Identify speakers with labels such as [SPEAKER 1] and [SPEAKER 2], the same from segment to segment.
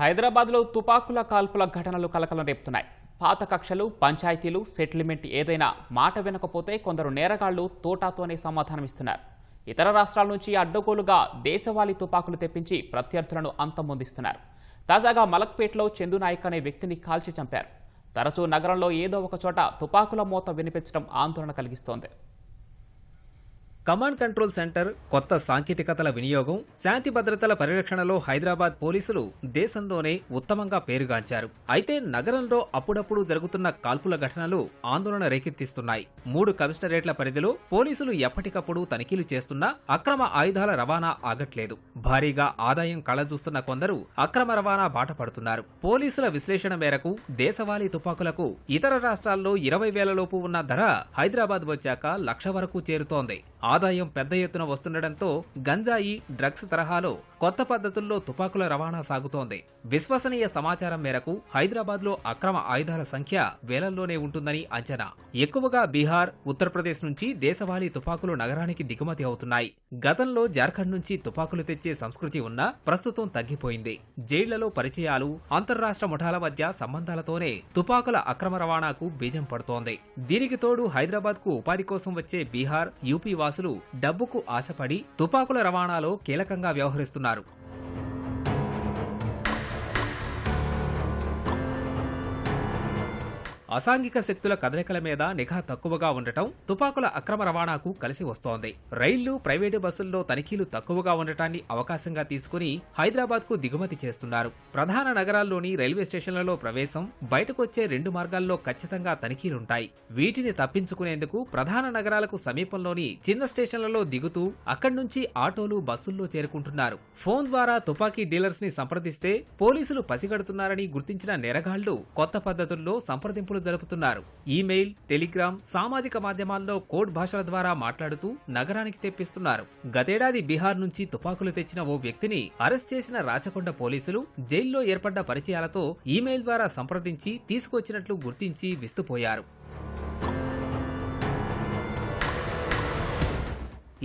[SPEAKER 1] హైదరాబాద్లో తుపాకుల కాల్పుల ఘటనలు కలకలం రేపుతున్నాయి. పాత కక్షలు పంచాయతీలు సెటిల్మెంట్ ఏదైనా మాట వినకపోతే కొందరు నేరగాళ్ళు తోటాతోనే సమాధానమిస్తున్నారు ఇతర రాష్ట్రాల నుంచి అడ్డగోలుగా దేశవాళీ తుపాకులు తెప్పించి ప్రత్యర్థులను అంతమొందిస్తున్నారు. తాజాగా మలక్పేట్లో చందు నాయక్ అనే వ్యక్తిని కాల్చి చంపారు. తరచూ నగరంలో ఏదో ఒక చోట తుపాకుల మోత వినిపించడం ఆందోళన కలిగిస్తోంది.
[SPEAKER 2] కమాండ్ కంట్రోల్ సెంటర్ కొత్త సాంకేతికతల వినియోగం శాంతి భద్రతల పరిరక్షణలో హైదరాబాద్ పోలీసులు దేశంలోనే ఉత్తమంగా పేరుగాంచారు. అయితే నగరంలో అప్పుడప్పుడు జరుగుతున్న కాల్పుల ఘటనలు ఆందోళన రేకెత్తిస్తున్నాయి. మూడు కమిషనరేట్ల పరిధిలో పోలీసులు ఎప్పటికప్పుడు తనిఖీలు చేస్తున్నా అక్రమ ఆయుధాల రవాణా ఆగట్లేదు. భారీగా ఆదాయం కళజూస్తున్న కొందరు అక్రమ రవాణా బాట పడుతున్నారు. పోలీసుల విశ్లేషణ మేరకు దేశవాళీ తుపాకులకు ఇతర రాష్ట్రాల్లో ఇరవై వేలలోపు ఉన్న ధర హైదరాబాద్ వచ్చాక లక్ష వరకు చేరుతోంది. ఆదాయం పెద్ద ఎత్తున వస్తుండటంతో గంజాయి డ్రగ్స్ తరహాలో కొత్త పద్ధతుల్లో తుపాకుల రవాణా సాగుతోంది. విశ్వసనీయ సమాచారం మేరకు హైదరాబాద్లో అక్రమ ఆయుధాల సంఖ్య వేలల్లోనే ఉంటుందని అంచనా. ఎక్కువగా బీహార్ ఉత్తరప్రదేశ్ నుంచి దేశవాళీ తుపాకులు నగరానికి దిగుమతి అవుతున్నాయి. గతంలో జార్ఖండ్ నుంచి తుపాకులు తెచ్చే సంస్కృతి ఉన్నా ప్రస్తుతం తగ్గిపోయింది. జైళ్ళలో పరిచయాలు అంతర్రాష్ట్ర ముఠాల మధ్య సంబంధాలతోనే తుపాకుల అక్రమ రవాణాకు బీజం పడుతోంది. దీనికి తోడు హైదరాబాద్కు ఉపాధి కోసం వచ్చే బీహార్ యూపీ వాసులు డబ్బుకు ఆశపడి తుపాకుల రవాణాలో కీలకంగా వ్యవహరిస్తున్నారు. అసాంఘిక శక్తుల కదలికల మీద నిఘా తక్కువగా ఉండటం తుపాకుల అక్రమ రవాణాకు కలిసి వస్తోంది. రైళ్ళు ప్రైవేటు బస్సుల్లో తనిఖీలు తక్కువగా ఉండటాన్ని అవకాశంగా తీసుకుని హైదరాబాద్కు దిగుమతి చేస్తున్నారు. ప్రధాన నగరాల్లోని రైల్వే స్టేషన్లలో ప్రవేశం బయటకొచ్చే రెండు మార్గాల్లో ఖచ్చితంగా తనిఖీలుంటాయి. వీటిని తప్పించుకునేందుకు ప్రధాన నగరాలకు సమీపంలోని చిన్న స్టేషన్లలో దిగుతూ అక్కడి నుంచి ఆటోలు బస్సుల్లో చేరుకుంటున్నారు. ఫోన్ ద్వారా తుపాకీ డీలర్స్ని సంప్రదిస్తే పోలీసులు పసిగడుతున్నారని గుర్తించిన నేరగాళ్ళు కొత్త పద్ధతుల్లో సంప్రదింపులు జరుపుతున్నారు ఈమెయిల్ టెలిగ్రామ్ సామాజిక మాధ్యమాల్లో కోడ్ భాషల ద్వారా మాట్లాడుతూ నగరానికి తెప్పిస్తున్నారు. గతేడాది బీహార్ నుంచి తుపాకులు తెచ్చిన ఓ వ్యక్తిని అరెస్ట్ చేసిన రాచకొండ పోలీసులు జైల్లో ఏర్పడ్డ పరిచయాలతో ఈమెయిల్ ద్వారా సంప్రదించి తీసుకొచ్చినట్లు గుర్తించి విస్తుపోయారు.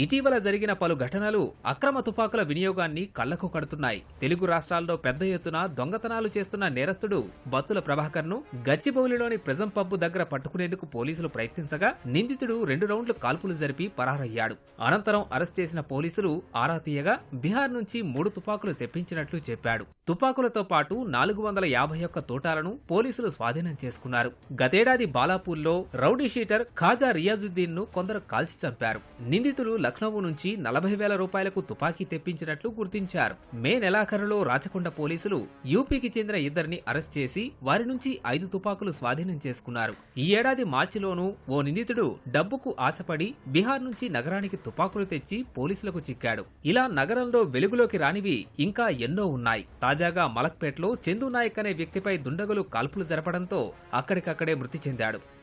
[SPEAKER 2] ఇటీవల జరిగిన పలు ఘటనలు అక్రమ తుపాకుల వినియోగాన్ని కళ్ళకు కడుతున్నాయి. తెలుగు రాష్ట్రాల్లో పెద్ద ఎత్తున దొంగతనాలు చేస్తున్న నేరస్తుడు బత్తుల ప్రభాకర్ను గచ్చిబౌలిలోని ప్రెజం పబ్బు దగ్గర పట్టుకునేందుకు పోలీసులు ప్రయత్నించగా నిందితుడు రెండు రౌండ్లు కాల్పులు జరిపి పరారయ్యాడు. అనంతరం అరెస్ట్ చేసిన పోలీసులు ఆరా తీయగా బీహార్ నుంచి మూడు తుపాకులు తెప్పించినట్లు చెప్పాడు. తుపాకులతో పాటు నాలుగు వందల యాభై ఒక్క తోటాలను పోలీసులు స్వాధీనం చేసుకున్నారు. గతేడాది బాలాపూర్లో రౌడీ షీటర్ ఖాజా రియాజుద్దీన్ను కొందరు కాల్చి చంపారు. నిందితులు లక్నో నుంచి నలభై వేల రూపాయలకు తుపాకీ తెప్పించినట్లు గుర్తించారు. మే నెలాఖరులో రాచకొండ పోలీసులు యూపీకి చెందిన ఇద్దరిని అరెస్ట్ చేసి వారి నుంచి ఐదు తుపాకులు స్వాధీనం చేసుకున్నారు. ఈ ఏడాది మార్చిలోనూ ఓ నిందితుడు డబ్బుకు ఆశపడి బీహార్ నుంచి నగరానికి తుపాకులు తెచ్చి పోలీసులకు చిక్కాడు. ఇలా నగరంలో వెలుగులోకి రానివి ఇంకా ఎన్నో ఉన్నాయి. తాజాగా మలక్పేట్లో చందు నాయక్ అనే వ్యక్తిపై దుండగులు కాల్పులు జరపడంతో అక్కడికక్కడే మృతి చెందాడు.